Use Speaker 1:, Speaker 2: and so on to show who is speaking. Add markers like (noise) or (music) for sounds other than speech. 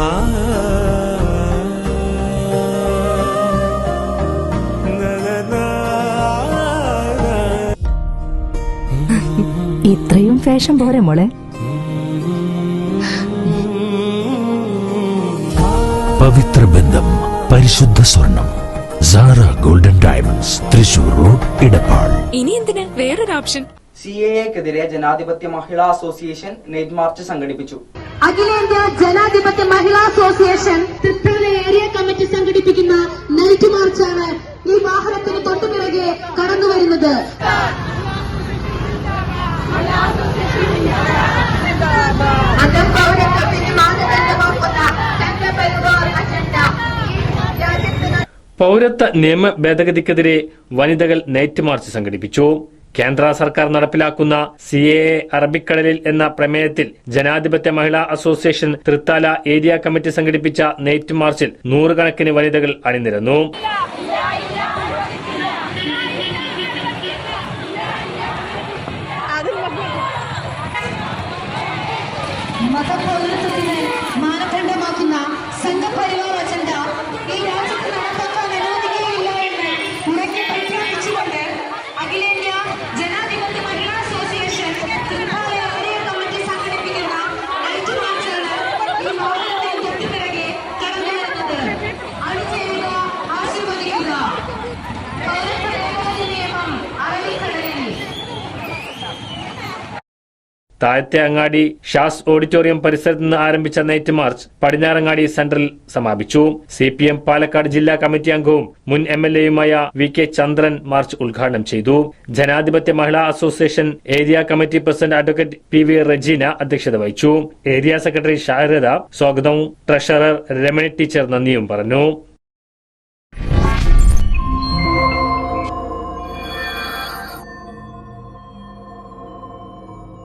Speaker 1: (laughs) ഇത്രയും ഫാഷൻ പോരെ മോളെ.
Speaker 2: പവിത്ര ബന്ധം പരിശുദ്ധ സ്വർണം Sara golden diamonds Thrissur road Edappal
Speaker 3: ഇനി എന്തിന്? വേറൊരു ഓപ്ഷൻ.
Speaker 4: സി എ എക്കെതിരെ ജനാധിപത്യ മഹിളാ അസോസിയേഷൻ നെയ്റ്റ് മാർച്ച് സംഘടിപ്പിച്ചു.
Speaker 5: അഖിലേന്ത്യാ ജനാധിപത്യ മഹിളാ അസോസിയേഷൻ തൃപ്പൂണിത്തുറ ഏരിയ കമ്മിറ്റി സംഘടിപ്പിക്കുന്ന നൈറ്റ് മാർച്ചാണ് ഈ വാഹനത്തിന് തൊട്ടുപിറകെ കടന്നു വരുന്നത്. പൗരത്വത്തിന് മാനദണ്ഡമാക്കുന്ന സംഘപരിവാർ അജണ്ട രാജ്യത്തിന്
Speaker 6: പൗരത്വ നിയമ ഭേദഗതിക്കെതിരെ വനിതകൾ നൈറ്റ് മാർച്ച് സംഘടിപ്പിച്ചു. കേന്ദ്ര സർക്കാർ നടപ്പിലാക്കുന്ന സി എ അറബിക്കടലിൽ എന്ന പ്രമേയത്തിൽ Janadhipathya Mahila association Thrithala area committee സംഘടിപ്പിച്ച നെയ്റ്റ് മാർച്ചിൽ നൂറുകണക്കിന് വനിതകൾ അണിനിരന്നു.
Speaker 5: മതപൗരത്വത്തിന് മാനദണ്ഡമാക്കുന്ന സംഘപരിവാർ അജണ്ട ഈ രാജ്യത്ത് നടപ്പാക്കാൻ അനുവദിക്കുകയില്ല എന്ന് ഉറക്കെ പ്രഖ്യാപിച്ചുകൊണ്ട് അഖിലേന്ത്യാ ജനാധിപത്യ മഹിളാ അസോസിയേഷൻ തൃത്താല ഏരിയ കമ്മിറ്റി സംഘടിപ്പിക്കുന്ന നൈറ്റ് മാർച്ചാണ് ഈ വാഹനത്തിന് തൊട്ടുപിറകെ കടന്നു വരുന്നത് അണിചേരുക ആശീർവദിക്കുക പൗരത്വ ഭേദഗതി നിയമം അറബിക്കടലിൽ
Speaker 6: താഴത്തെ അങ്ങാടി ഷാസ് ഓഡിറ്റോറിയം പരിസരത്ത് നിന്ന് ആരംഭിച്ച നൈറ്റ് മാർച്ച് പടിഞ്ഞാറങ്ങാടി സെന്ററിൽ സമാപിച്ചു. സി പി എം പാലക്കാട് ജില്ലാ കമ്മിറ്റി അംഗവും മുൻ എം എൽ എയുമായ വി കെ ചന്ദ്രൻ മാർച്ച് ഉദ്ഘാടനം ചെയ്തു. ജനാധിപത്യ മഹിളാ association area committee president advocate P V Rajeena അധ്യക്ഷത വഹിച്ചു. ഏരിയ സെക്രട്ടറി ഷാരദ സ്വാഗതവും ട്രഷറർ രമണി ടീച്ചർ നന്ദിയും പറഞ്ഞു.